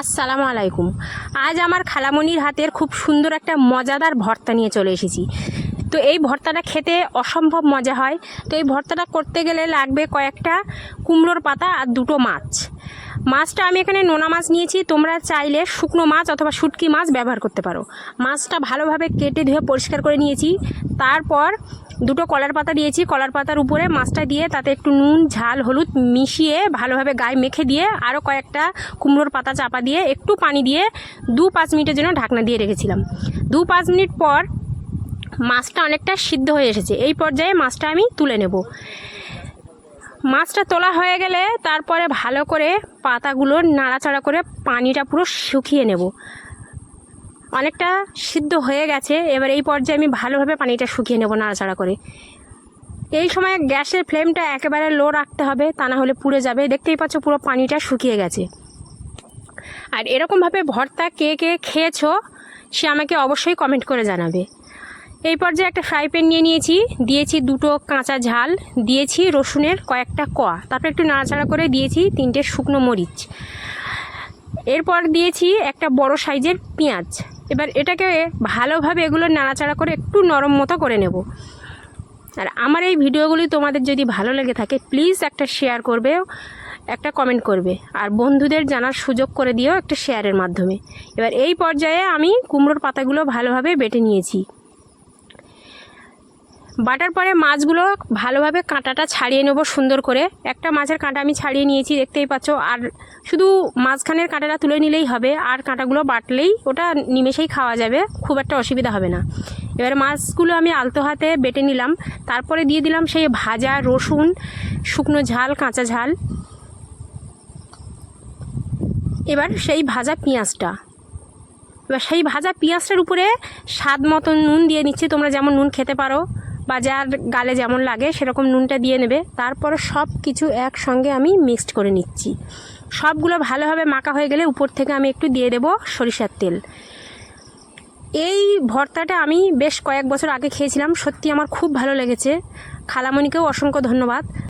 আসসালামু আলাইকুম। আজ আমার খালামনির হাতের খুব সুন্দর একটা মজাদার ভর্তা নিয়ে চলে এসেছি। তো এই ভর্তাটা খেতে অসম্ভব মজা হয়। তো এই ভর্তাটা করতে গেলে লাগবে কয়েকটা কুমড়োর পাতা আর দুটো মাছ। মাছটা আমি এখানে নোনা মাছ নিয়েছি। তোমরা চাইলে শুকনো মাছ অথবা শুটকি মাছ ব্যবহার করতে পারো। মাছটা ভালোভাবে কেটে ধুয়ে পরিষ্কার করে নিয়েছি। তারপর দুটো কলার পাতা দিয়েছি। কলার পাতার উপরে মাছটা দিয়ে তাতে একটু নুন, ঝাল, হলুদ মিশিয়ে ভালোভাবে গায়ে মেখে দিয়ে আরও কয়েকটা কুমড়োর পাতা চাপা দিয়ে একটু পানি দিয়ে দু পাঁচ মিনিটের জন্য ঢাকনা দিয়ে রেখেছিলাম। দু পাঁচ মিনিট পর মাছটা অনেকটা সিদ্ধ হয়ে এসেছে। এই পর্যায়ে মাছটা আমি তুলে নেব। মাছটা তোলা হয়ে গেলে তারপরে ভালো করে পাতাগুলো নাড়াচাড়া করে পানিটা পুরো শুকিয়ে নেব। অনেকটা সিদ্ধ হয়ে গেছে, এবার এই পর্যায়ে আমি ভালোভাবে পানিটা শুকিয়ে নেব নাড়াচাড়া করে। এই সময় গ্যাসের ফ্লেমটা একেবারে লো রাখতে হবে, তা না হলে পুড়ে যাবে। দেখতেই পাচ্ছ পুরো পানিটা শুকিয়ে গেছে। আর এরকমভাবে ভর্তা কে কে খেয়েছো, সে আমাকে অবশ্যই কমেন্ট করে জানাবে। এই পর্যায়ে একটা ফ্রাই প্যান নিয়ে নিয়েছি, দিয়েছি দুটো কাঁচা ঝাল, দিয়েছি রসুনের কয়েকটা কোয়া। তারপর একটু নাড়াচাড়া করে দিয়েছি তিনটে শুকনো মরিচ। এরপর দিয়েছি একটা বড় সাইজের পেঁয়াজ। এবার এটাকে ভালোভাবে এগুলো নাড়াচাড়া করে একটু নরম মতো করে নেব। আর আমার এই ভিডিওগুলি তোমাদের যদি ভালো লেগে থাকে প্লিজ একটা শেয়ার করবে, একটা কমেন্ট করবে। আর বন্ধুদের জানার সুযোগ করে দিও একটা শেয়ারের মাধ্যমে। এবার এই পর্যায়ে আমি কুমড়োর পাতাগুলো ভালোভাবে বেটে নিয়েছি। বাটার পরে মাছগুলো ভালোভাবে কাঁটাটা ছাড়িয়ে নেব সুন্দর করে। একটা মাছের কাঁটা আমি ছাড়িয়ে নিয়েছি, দেখতেই পাচ্ছ। আর শুধু মাঝখানের কাঁটাটা তুলে নিলেই হবে, আর কাঁটাগুলো বাটলেই ওটা নিমেষেই খাওয়া যাবে, খুব একটা অসুবিধা হবে না। এবার মাছগুলো আমি আলতো হাতে বেটে নিলাম। তারপরে দিয়ে দিলাম সেই ভাজা রসুন, শুকনো ঝাল, কাঁচা ঝাল। এবার সেই ভাজা পেঁয়াজটা। এবার সেই ভাজা পেঁয়াজটার উপরে স্বাদ মতো নুন দিয়ে নিচ্ছি, তোমরা যেমন নুন খেতে পারো। বা যার গালে যেমন লাগে, সেরকম নুনটা দিয়ে নেবে। তারপর সব কিছু একসঙ্গে আমি মিক্সড করে নিচ্ছি। সবগুলো ভালোভাবে মাখা হয়ে গেলে উপর থেকে আমি একটু দিয়ে দেবো সরিষার তেল। এই ভর্তাটা আমি বেশ কয়েক বছর আগে খেয়েছিলাম। সত্যি আমার খুব ভালো লেগেছে। খালামণিকেও অসংখ্য ধন্যবাদ।